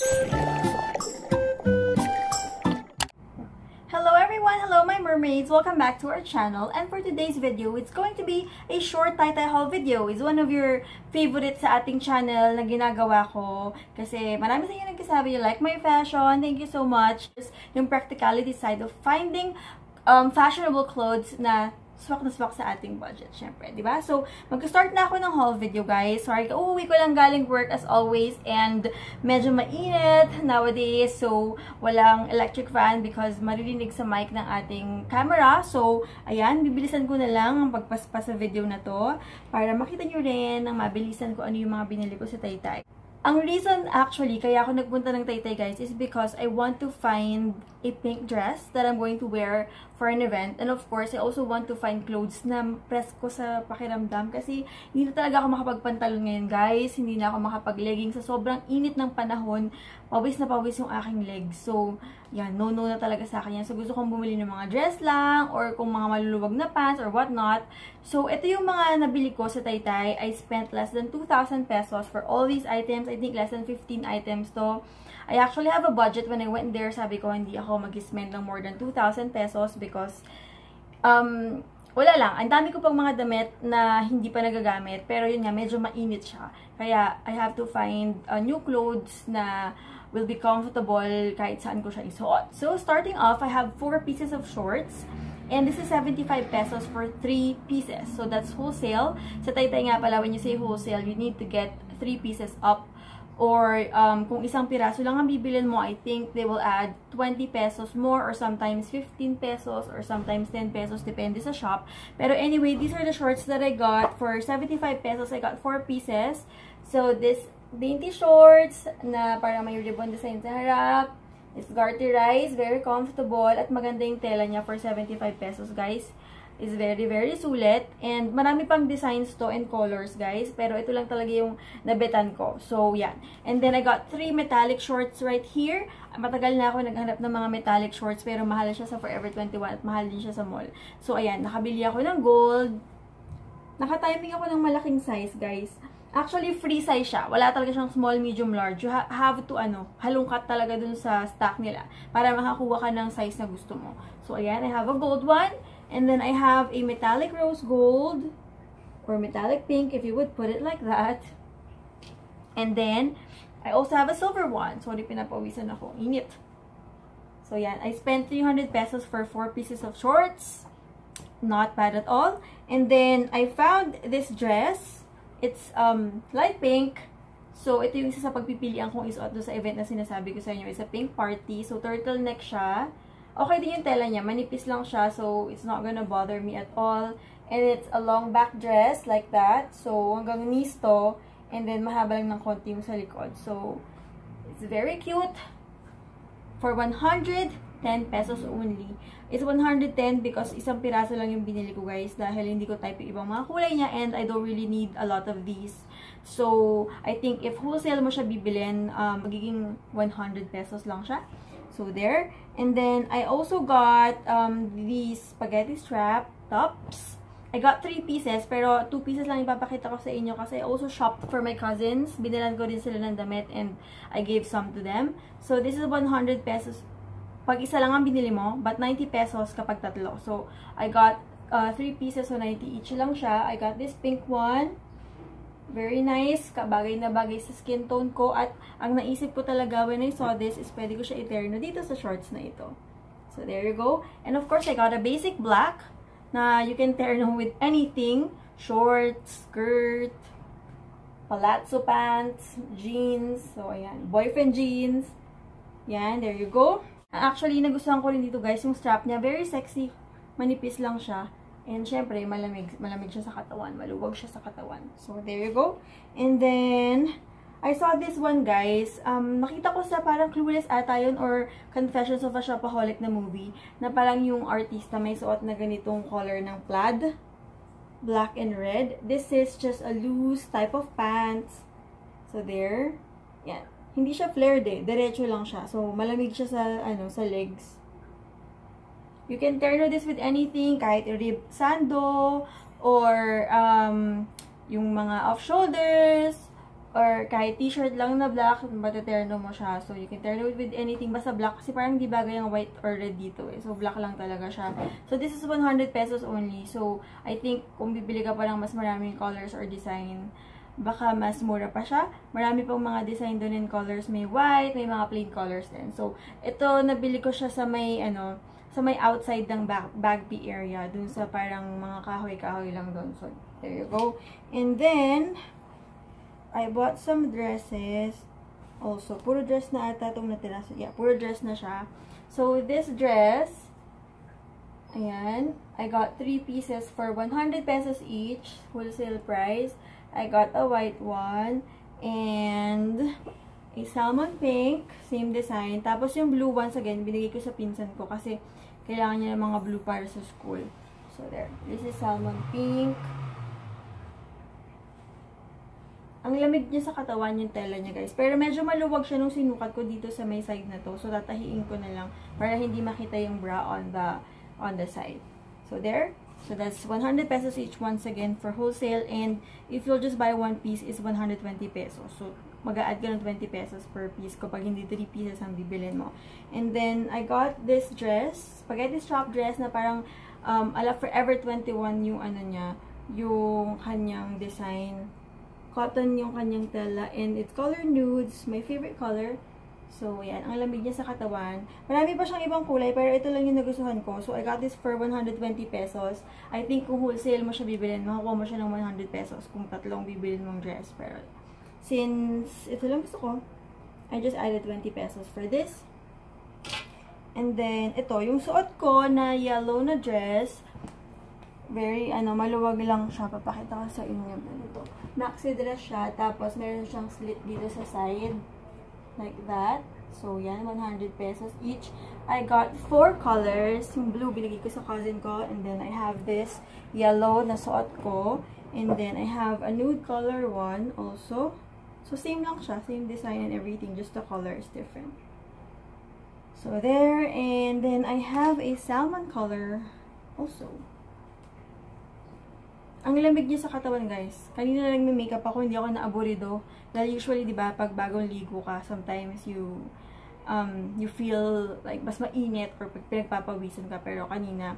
Hello everyone! Hello my mermaids! Welcome back to our channel and for today's video, it's going to be a short tie-tie haul video. It's one of your favorites sa ating channel na ginagawa ko kasi marami sa inyo nagkasabi you like my fashion, thank you so much. Yung practicality side of finding um, fashionable clothes na swak na swak sa ating budget, syempre, di ba? So, mag-start na ako ng haul video, guys. Sorry, uuwi ko lang galing work as always and medyo mainit nowadays. So, walang electric fan because maririnig sa mic ng ating camera. So, ayan, bibilisan ko na lang ang pagpaspas sa video na to para makita nyo rin ng mabilisan ko ano yung mga binili ko sa Taytay. Ang reason actually kaya ako nagpunta ng Taytay guys is because I want to find a pink dress that I'm going to wear for an event. And of course, I also want to find clothes na press ko sa pakiramdam kasi hindi na talaga ako makapagpantalon ngayon guys. Hindi na ako makapag-legging sa sobrang init ng panahon. Pawis na pawis yung aking legs. So, yan, no-no na talaga sa akin yan. So, gusto kong bumili ng mga dress lang or kung mga maluluwag na pants or whatnot. So, ito yung mga nabili ko sa Taytay. I spent less than 2,000 pesos for all these items. I think less than 15 items to. I actually have a budget when I went there. Sabi ko, hindi ako mag-spend ng more than 2,000 pesos because, um, wala lang. Ang dami ko pang mga damit na hindi pa nagagamit. Pero yun nga, medyo mainit siya. Kaya, I have to find uh, new clothes na will be comfortable kahit saan ko siya isuot. So, starting off, I have 4 pieces of shorts. And this is 75 pesos for 3 pieces. So, that's wholesale. Sa Taytay nga pala, when you say wholesale, you need to get 3 pieces up or um, kung isang piraso lang ang bibilin mo, I think they will add 20 pesos more or sometimes 15 pesos or sometimes 10 pesos, depende sa shop. Pero anyway, these are the shorts that I got. For 75 pesos, I got 4 pieces. So, this dainty shorts na parang may ribbon design sa harap. It's garterized, very comfortable, at maganda yung tela niya for 75 pesos, guys is very, very sulit. And marami pang designs to and colors, guys. Pero ito lang talaga yung nabetan ko. So, yan. And then, I got three metallic shorts right here. Matagal na ako naghanap ng mga metallic shorts, pero mahal siya sa Forever 21 at mahal din siya sa mall. So, ayan. Nakabili ako ng gold. Nakatiming ako ng malaking size, guys. Actually, free size siya. Wala talaga siyang small, medium, large. You ha have to, ano, halungkat talaga dun sa stock nila para makakuha ka ng size na gusto mo. So, ayan, I have a gold one. And then I have a metallic rose gold or metallic pink if you would put it like that. And then, I also have a silver one. Sorry, pinapawisan ako. Init. So, yan. I spent 300 pesos for 4 pieces of shorts. Not bad at all. And then, I found this dress. It's um light pink. So, ito yung isa sa pagpipilian kong isuot do sa event na sinasabi ko sa inyo. It's a pink party. So, turtleneck siya. Okay din yung tela niya. Manipis lang siya, so it's not gonna bother me at all. And it's a long back dress, like that. So, hanggang knees to. And then, mahaba lang ng konti yung sa likod. So, it's very cute. For 110 pesos only. It's 110 because isang piraso lang yung binili ko, guys. Dahil hindi ko type yung ibang mga kulay niya. And I don't really need a lot of these. So, I think if wholesale mo siya bibilin, um, magiging 100 pesos lang siya. So, there. And then, I also got um, these spaghetti strap tops. I got 3 pieces, pero 2 pieces lang ipapakita ko sa inyo kasi I also shopped for my cousins. Binilan ko din sila ng damit and I gave some to them. So, this is 100 pesos. Pag isa lang ang binili mo, but 90 pesos kapag tatlo. So, I got uh, 3 pieces, so 90 each lang siya. I got this pink one. Very nice. Kabagay na bagay sa skin tone ko. At ang naisip ko talaga when I saw this is pwede ko siya iterno dito sa shorts na ito. So, there you go. And of course, I got a basic black na you can terno with anything. Shorts, skirt, palazzo pants, jeans. So, ayan. Boyfriend jeans. Yan, there you go. Actually, nagustuhan ko rin dito guys, yung strap niya. Very sexy. Manipis lang siya. And syempre, malamig, malamig siya sa katawan. Maluwag siya sa katawan. So, there you go. And then, I saw this one, guys. Um, nakita ko sa parang Clueless ata yun or Confessions of a Shopaholic na movie na parang yung artista may suot na ganitong color ng plaid. Black and red. This is just a loose type of pants. So, there. Yan. Hindi siya flared eh. Diretso lang siya. So, malamig siya sa, ano, sa legs. You can turn this with anything, kahit rib sando, or um, yung mga off-shoulders, or kahit t-shirt lang na black, mataterno mo siya. So, you can turn it with anything, basta black. Kasi parang di bagay yung white or red dito eh. So, black lang talaga siya. So, this is 100 pesos only. So, I think kung bibili ka pa ng mas maraming colors or design, baka mas mura pa siya. Marami pang mga design doon in colors. May white, may mga plain colors din. So, ito, nabili ko siya sa may, ano, sa may outside ng bag, Bagby area. Dun sa parang mga kahoy-kahoy lang doon. So, there you go. And then, I bought some dresses. Also, puro dress na ata itong natira. Yeah, puro dress na siya. So, this dress, ayan, I got three pieces for 100 pesos each, wholesale price. I got a white one, and a salmon pink, same design. Tapos yung blue ones, again, binigay ko sa pinsan ko kasi kailangan niya ng mga blue para sa school. So, there. This is salmon pink. Ang lamig niya sa katawan yung tela niya, guys. Pero medyo maluwag siya nung sinukat ko dito sa may side na to. So, tatahiin ko na lang para hindi makita yung bra on the on the side. So, there. So, that's 100 pesos each once again for wholesale. And if you'll just buy one piece, is 120 pesos. So, mag-a-add ka ng 20 pesos per piece kapag hindi 3 pieces ang bibilin mo. And then, I got this dress, spaghetti strap dress na parang um, ala Forever 21 yung ano niya, yung kanyang design cotton yung kanyang tela and it's color nudes, my favorite color. So, yan. Ang lamig niya sa katawan. Marami pa siyang ibang kulay, pero ito lang yung nagustuhan ko. So, I got this for 120 pesos. I think kung wholesale mo siya bibilin, makakuha mo siya ng 100 pesos kung tatlong bibilin mong dress. Pero, since ito lang gusto ko, I just added 20 pesos for this. And then, ito, yung suot ko na yellow na dress, very, ano, maluwag lang siya. Papakita ko sa inyo. Ito maxi dress siya. Tapos, meron siyang slit dito sa side. Like that. So, yan. 100 pesos each. I got four colors. Yung blue, binigay ko sa cousin ko. And then, I have this yellow na suot ko. And then, I have a nude color one also. So, same lang siya. Same design and everything. Just the color is different. So, there. And then, I have a salmon color also. Ang lamig niya sa katawan, guys. Kanina lang may makeup ako, hindi ako naaburido. Dahil usually, di ba, pag bagong ligo ka, sometimes you, um, you feel like mas mainit or pag pinagpapawisan ka. Pero kanina,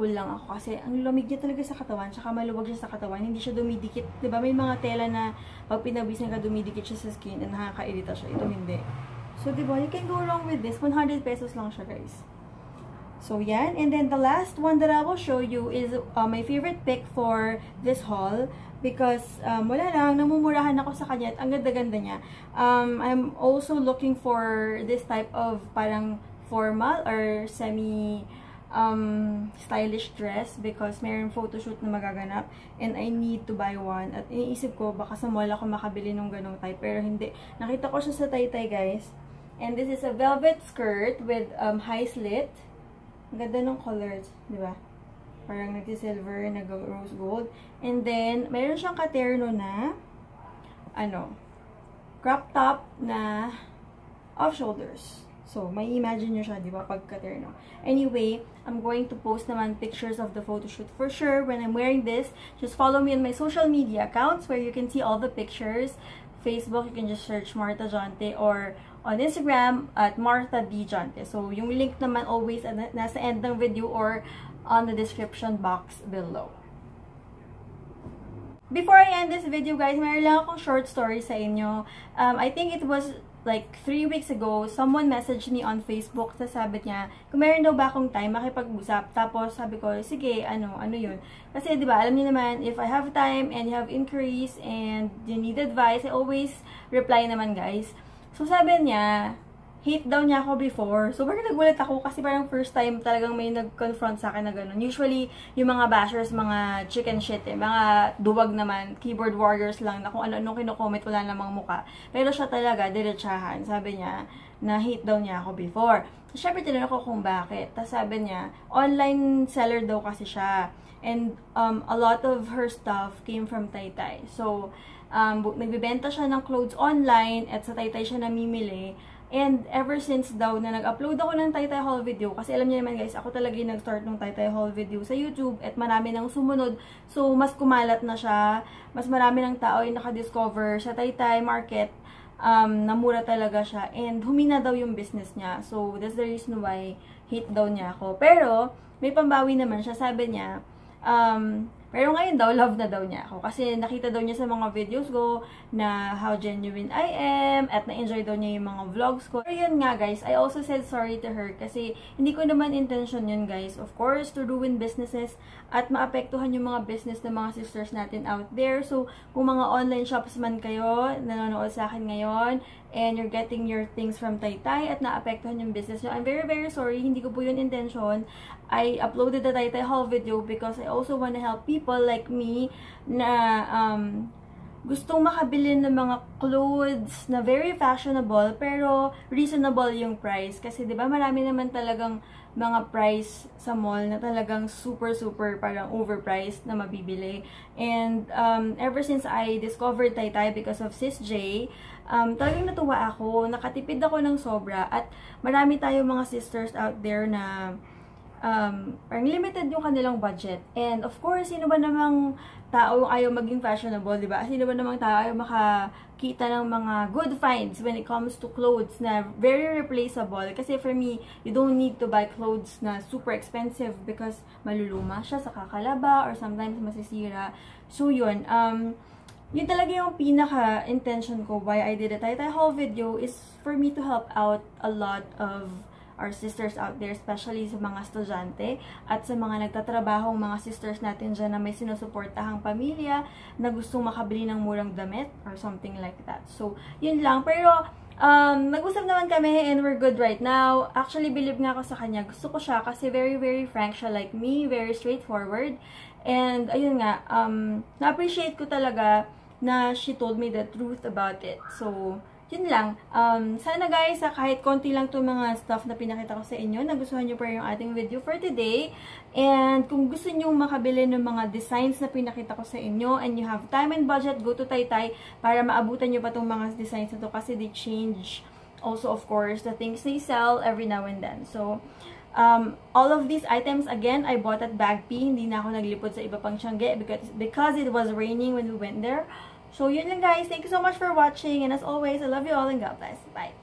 cool lang ako. Kasi ang lamig niya talaga sa katawan, tsaka maluwag siya sa katawan. Hindi siya dumidikit. Di ba, may mga tela na pag pinawisan ka, dumidikit siya sa skin and nakakairita siya. Ito hindi. So, di ba, you can go wrong with this. 100 pesos lang siya, guys. So, yan. And then, the last one that I will show you is uh, my favorite pick for this haul. Because, um, wala lang, namumurahan ako sa kanya at ang ganda-ganda niya. Um, I'm also looking for this type of parang formal or semi um, stylish dress because mayroon photoshoot na magaganap and I need to buy one. At iniisip ko, baka sa mall ako makabili ng ganong type. Pero hindi. Nakita ko siya sa Taytay, guys. And this is a velvet skirt with um, high slit. Ang ganda ng colors, di ba? Parang nagsi-silver, nag-rose gold. And then, mayroon siyang katerno na, ano, crop top na off-shoulders. So, may imagine nyo siya, di ba, pag katerno. Anyway, I'm going to post naman pictures of the photoshoot for sure when I'm wearing this. Just follow me on my social media accounts where you can see all the pictures. Facebook, you can just search Marta Jonte or on Instagram at Martha D. Jante. So, yung link naman always nasa end ng video or on the description box below. Before I end this video, guys, mayroon lang akong short story sa inyo. Um, I think it was like three weeks ago, someone messaged me on Facebook. Tapos sabi niya, kung meron daw ba akong time, makipag-usap. Tapos sabi ko, sige, ano, ano yun. Kasi, di ba, alam niyo naman, if I have time and you have inquiries and you need advice, I always reply naman, guys. So, sabi niya, hate daw niya ako before. So, parang nagulat ako kasi parang first time talagang may nag-confront sa akin na gano'n. Usually, yung mga bashers, mga chicken shit eh, mga duwag naman, keyboard warriors lang na kung ano-ano kino-comment, wala namang muka. Pero siya talaga, diretsahan. Sabi niya, na hate daw niya ako before. So, syempre, tinanong ko kung bakit. Tapos sabi niya, online seller daw kasi siya. And um, a lot of her stuff came from Taytay. So, um, nagbibenta siya ng clothes online at sa Taytay siya namimili. And ever since daw na nag-upload ako ng Taytay haul video, kasi alam niyo naman guys, ako talaga yung nag-start ng Taytay haul video sa YouTube at marami nang sumunod. So, mas kumalat na siya. Mas marami ng tao yung nakadiscover sa Taytay market. Um, namura talaga siya. And humina daw yung business niya. So, that's the reason why hate daw niya ako. Pero, may pambawi naman siya. Sabi niya, um, pero ngayon daw, love na daw niya ako. Kasi nakita daw niya sa mga videos ko na how genuine I am at na-enjoy daw niya yung mga vlogs ko. Pero yun nga guys, I also said sorry to her kasi hindi ko naman intention yun guys. Of course, to ruin businesses at maapektuhan yung mga business ng mga sisters natin out there. So, kung mga online shops man kayo, nanonood sa akin ngayon, and you're getting your things from Taytay at naapektuhan yung business nyo. I'm very, very sorry. Hindi ko po yun intention. I uploaded the Taytay haul video because I also want to help people like me na um, gustong makabili ng mga clothes na very fashionable pero reasonable yung price. Kasi 'di ba marami naman talagang mga price sa mall na talagang super super parang overpriced na mabibili. And um, ever since I discovered Taytay because of Sis J, um, talagang natuwa ako, nakatipid ako ng sobra at marami tayong mga sisters out there na um, parang limited yung kanilang budget. And of course, sino ba namang tao yung ayaw maging fashionable, di ba? Sino ba namang tao ayaw makakita ng mga good finds when it comes to clothes na very replaceable. Kasi for me, you don't need to buy clothes na super expensive because maluluma siya sa kakalaba or sometimes masisira. So yun, um, yun talaga yung pinaka-intention ko why I did a Taytay haul video is for me to help out a lot of our sisters out there, especially sa mga estudyante at sa mga nagtatrabahong mga sisters natin dyan na may sinusuportahang pamilya na gustong makabili ng murang damit or something like that. So, yun lang. Pero, um, nag-usap naman kami and we're good right now. Actually, believe nga ako sa kanya. Gusto ko siya kasi very, very frank siya like me, very straightforward. And, ayun nga, um, na-appreciate ko talaga na she told me the truth about it. So, yun lang. Um, sana guys, kahit konti lang to mga stuff na pinakita ko sa inyo, nagustuhan nyo pa yung ating video for today. And kung gusto nyo makabili ng mga designs na pinakita ko sa inyo and you have time and budget, go to Taytay para maabutan nyo pa tong mga designs na to kasi they change also of course the things they sell every now and then. So, um, all of these items, again, I bought at Bagpi. Hindi na ako naglipod sa iba pang Tiangge because, because it was raining when we went there. So, yun lang guys. Thank you so much for watching. And as always, I love you all and God bless. Bye!